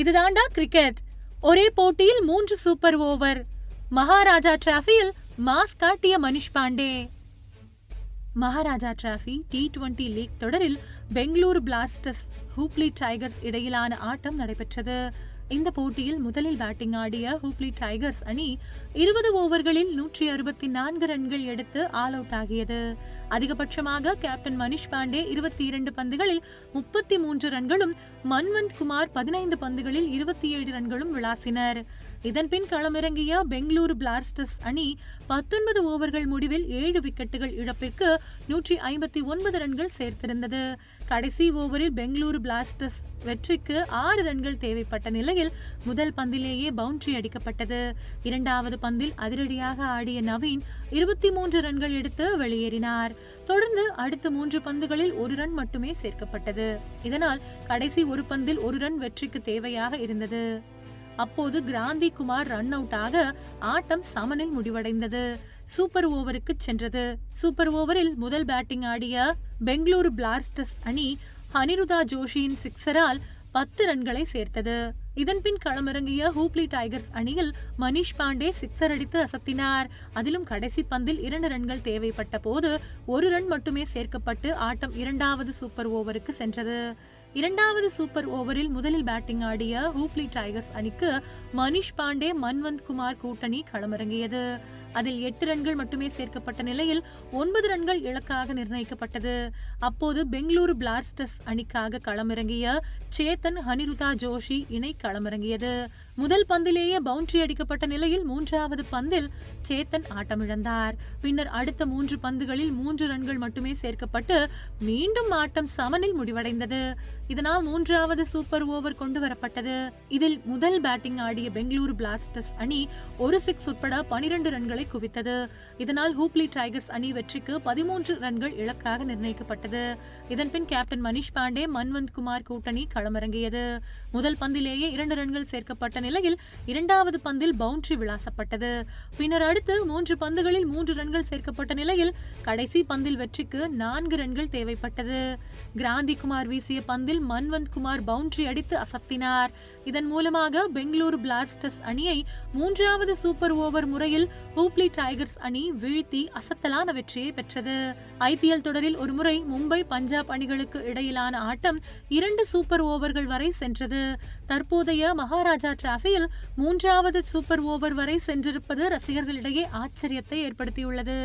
இதுதாண்டா cricket ஒரே போட்டியில் மூன்று சூப்பர் ஓவர் மகாராஜா டிராஃபியில் மாஸ் காட்டிய Manish Pandey. Maharaja trophy T twenty league தொடரில் பெங்களூரு பிளாஸ்டர்ஸ் ஹூப்ளி டைகர்ஸ் இடையிலான ஆட்டம் நடைபெற்றது. இந்த போட்டியில் முதலில் பேட்டிங் ஆடிய ஹூப்ளி டைகர்ஸ் அணி இருபது ஓவர்களில் நூற்றி அறுபத்தி நான்கு ரன்கள் எடுத்து ஆல் அவுட் ஆகியது. அதிகபட்சமாக கேப்டன் மனிஷ் பாண்டே இருபத்தி இரண்டு பந்துகளில் முப்பத்தி மூன்று ரன்களும் மன்வந்த் குமார் பதினைந்து பந்துகளில் இருபத்தி ஏழு ரன்களும் விளாசினர். இதன்பின் களமிறங்கிய பெங்களூரு பிளாஸ்டர்ஸ் அணி பத்தொன்பது ஓவர்கள் முடிவில் ஏழு விக்கெட்டுகள் இழப்பிற்கு நூற்றி ஐம்பத்தி ஒன்பது ரன்கள் சேர்த்திருந்தது. கடைசி ஓவரில் பெங்களூரு பிளாஸ்டர்ஸ் வெற்றிக்கு ஆறு ரன்கள் தேவைப்பட்ட நிலையில் முதல் பந்திலேயே பவுண்டரி அடிக்கப்பட்டது. இரண்டாவது பந்தில் அதிரடியாக ஆடிய நவீன் இருபத்தி மூன்று ரன்கள் எடுத்து வெளியேறினார். தொடர்ந்து அடுத்த மூன்று பந்துகளில் ஒரு ரன் மட்டுமே சேர்க்கப்பட்டது. இதனால் கடைசி ஒரு பந்தில் ஒரு ரன் வெற்றிக்கு தேவையாக இருந்தது. அப்போது கிராந்தி குமார் ரன் அவுட் ஆக ஆட்டம் சமனில் முடிவடைந்தது. சூப்பர் ஓவருக்கு சென்றது. சூப்பர் ஓவரில் முதல் பேட்டிங் ஆடிய பெங்களூரு பிளாஸ்டர்ஸ் அணி அனிருதா ஜோஷியின் சிக்ஸரால் பத்து ரன்களை சேர்த்தது. இதன்பின் களமிறங்கிய ஹூப்ளி டைகர்ஸ் அணியில் மனிஷ் பாண்டே சிக்ஸர் அடித்து அசத்தினார். அதிலும் கடைசி பந்தில் இரண்டு ரன்கள் தேவைப்பட்ட போது ஒரு ரன் மட்டுமே சேர்க்கப்பட்டு ஆட்டம் இரண்டாவது சூப்பர் ஓவருக்கு சென்றது. இரண்டாவது சூப்பர் ஓவரில் முதலில் பேட்டிங் ஆடிய ஹூப்ளி டைகர்ஸ் அணிக்கு மனிஷ் பாண்டே மன்வந்த் குமார் கூட்டணி களமிறங்கியது. அதில் எட்டு ரன்கள் மட்டுமே சேர்க்கப்பட்ட நிலையில் ஒன்பது ரன்கள் இலக்காக நிர்ணயிக்கப்பட்டது. அப்போது பெங்களூரு பிளாஸ்டர்ஸ் அணிக்காக களமிறங்கிய சேத்தன் ஹனிருதா ஜோஷி இணை களமிறங்கியது. முதல் பந்திலேயே பவுண்டரி அடிக்கப்பட்ட நிலையில் மூன்றாவது பந்தில் சேத்தன் ஆட்டமிழந்தார். பின்னர் அடுத்த மூன்று பந்துகளில் மூன்று ரன்கள் மட்டுமே சேர்க்கப்பட்டு மீண்டும் ஆட்டம் சமனில் முடிவடைந்தது. இதனால் மூன்றாவது சூப்பர் ஓவர் கொண்டு வரப்பட்டது இதில் முதல் பேட்டிங் ஆடிய பெங்களூரு பிளாஸ்டர்ஸ் அணி ஒரு சிக்ஸ் உட்பட பனிரெண்டு ரன்களை குவித்தது. இதனால் ஹூப்ளி டைகர்ஸ் அணி வெற்றிக்கு பதிமூன்று ரன்கள் இலக்காக நிர்ணயிக்கப்பட்டது. இதன்பின் கேப்டன் மனிஷ் பாண்டே மன்வந்த் குமார் கூட்டணி களமிறங்கியது. முதல் பந்திலேயே இரண்டு ரன்கள் சேர்க்கப்பட்ட நிலையில் இரண்டாவது பந்தில் பவுண்டரி விளாசப்பட்டது. பின்னர் அடுத்து மூன்று பந்துகளில் மூன்று ரன்கள் சேர்க்கப்பட்ட நிலையில் கடைசி பந்தில் வெற்றிக்கு நான்கு ரன்கள் தேவைப்பட்டது. கிராந்தி குமார் வீசிய பந்தில் மன்வந்த் குமார் பவுண்டரி அடித்து அசத்தினார். இதன் மூலமாக பெங்களூரு பிளாஸ்டர்ஸ் அணியை மூன்றாவது சூப்பர் ஓவர் முறையில் ஹூப்ளி டைகர்ஸ் அணி வீழ்த்தி அசத்தலான வெற்றியை பெற்றது. ஐபிஎல் தொடரில் ஒருமுறை மும்பை பஞ்சாப் அணிகளுக்கு இடையிலான ஆட்டம் இரண்டு சூப்பர் ஓவர்கள் வரை சென்றது. தற்போதைய மகாராஜா டிராஃபியில் மூன்றாவது சூப்பர் ஓவர் வரை சென்றிருப்பது ரசிகர்களிடையே ஆச்சரியத்தை ஏற்படுத்தியுள்ளது.